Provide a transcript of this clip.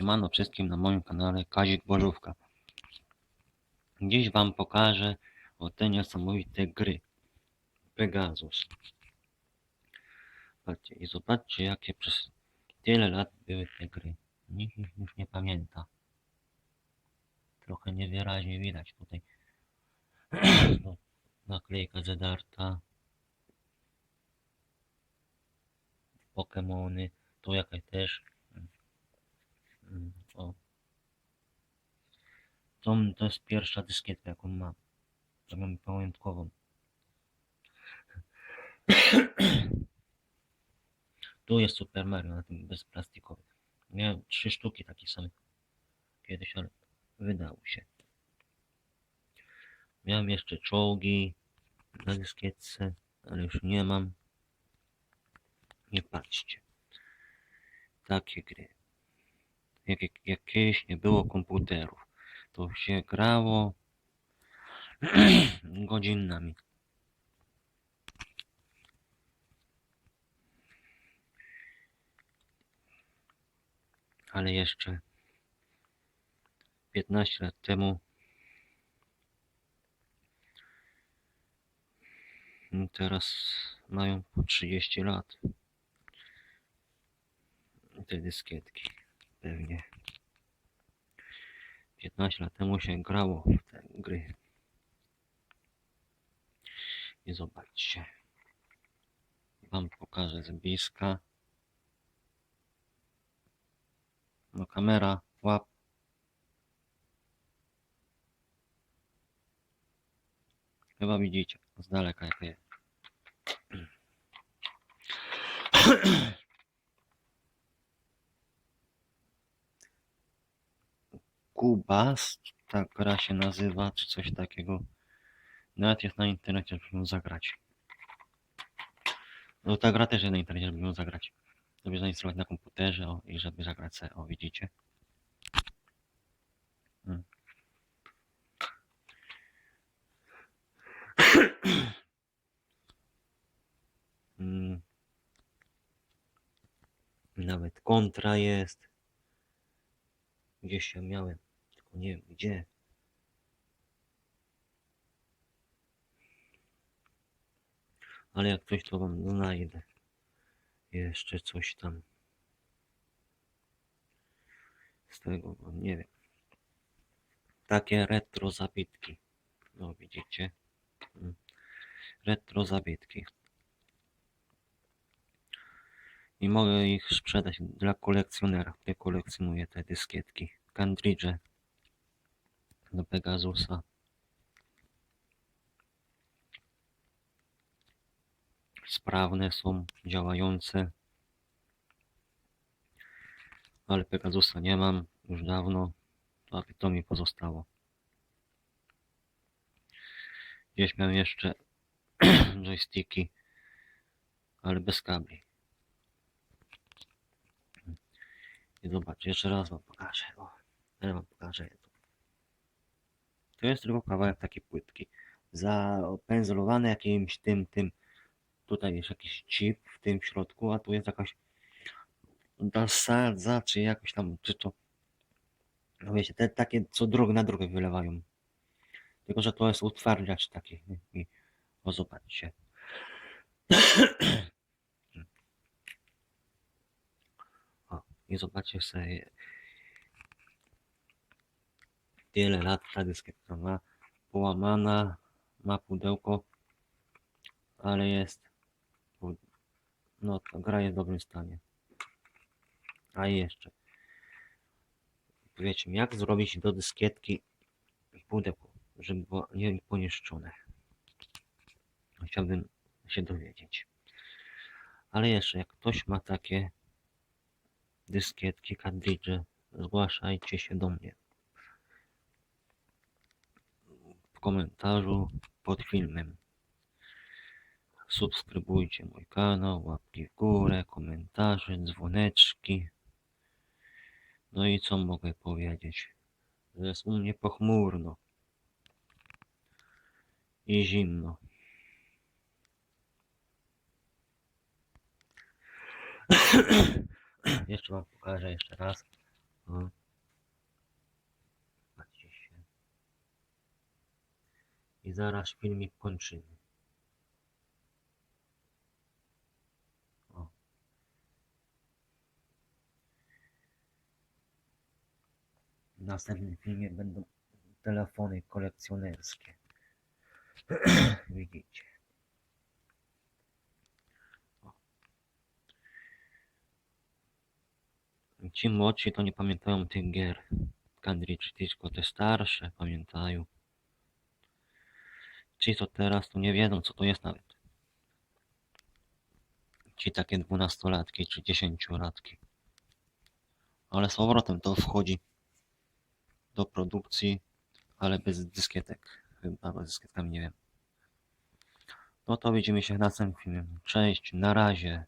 Siemano wszystkim na moim kanale Kazik Bożówka. Dziś wam pokażę o te niesamowite gry. Pegasus. Patrzcie i zobaczcie jakie przez tyle lat były te gry. Nikt ich już nie pamięta. Trochę niewyraźnie widać tutaj. No, Naklejka Zedarta. Pokemony. To jakaś też. O. To, to jest pierwsza dyskietka, jaką mam. Mam pamiątkową. tu jest Super Mario na tym bezplastikowym. Miałem trzy sztuki takie same kiedyś, ale wydało się. Miałem jeszcze czołgi na dyskietce, ale już nie mam. Nie patrzcie. Takie gry jak, jak, jak kiedyś nie było komputerów. To się grało godzinami. Ale jeszcze 15 lat temu teraz mają po 30 lat te dyskietki pewnie 15 lat temu się grało w te gry. I zobaczcie. Wam pokażę z bliska. No kamera, łap. Chyba widzicie z daleka jak jest. Kubas, ta gra się nazywa, czy coś takiego. Nawet jest na internecie, żeby ją zagrać. No ta gra też jest na internecie, żeby ją zagrać. Żeby zainstalować na komputerze o, i żeby zagrać se, o widzicie. Hmm. Mm. Nawet kontra jest. Gdzieś ja miałem, nie wiem gdzie. Ale jak coś to wam znajdę. Jeszcze coś tam. Z tego, bo nie wiem. Takie retro zabitki. No widzicie. Mm. Retro zabitki. I mogę ich sprzedać dla kolekcjonera, który kolekcjonuje te dyskietki. Candridge do Pegasusa. Sprawne są, działające. Ale Pegasusa nie mam już dawno. To, to mi pozostało. Gdzieś miałem jeszcze joysticki, ale bez kabli. I zobaczcie, jeszcze raz wam pokażę. O, wam pokażę. To jest tylko kawałek takiej płytki. Zapędzlowany jakimś tym, tym. Tutaj jest jakiś chip w tym środku, a tu jest jakaś dosadza, czy jakoś tam, czy to. No wiecie, te takie, co drogę na drogę wylewają. Tylko, że to jest utwardzacz taki. I, o, zobaczcie. I zobaczcie sobie tyle lat ta dyskietka ma połamana, ma pudełko, ale jest no ta gra jest w dobrym stanie. A jeszcze powiedzcie mi, jak zrobić do dyskietki pudełko, żeby było nie poniszczone. Chciałbym się dowiedzieć. Ale jeszcze, jak ktoś ma takie dyskietki, kartridże, zgłaszajcie się do mnie. Komentarzu pod filmem. Subskrybujcie mój kanał, łapki w górę, komentarze, dzwoneczki. No i co mogę powiedzieć? Że jest u mnie pochmurno. I zimno. jeszcze wam pokażę jeszcze raz. O. Patrzcie się. I zaraz filmik kończymy. O. W następnym filmie będą telefony kolekcjonerskie. Widzicie. O. Ci młodsi to nie pamiętają tych gier. Candridge Disco, te starsze pamiętają. Ci co teraz to nie wiedzą co to jest nawet. Ci takie dwunastolatki czy dziesięciolatki. Ale z powrotem to wchodzi do produkcji, ale bez dyskietek. Chyba bez dyskietkami, nie wiem. No to widzimy się w następnym filmie. Cześć, na razie.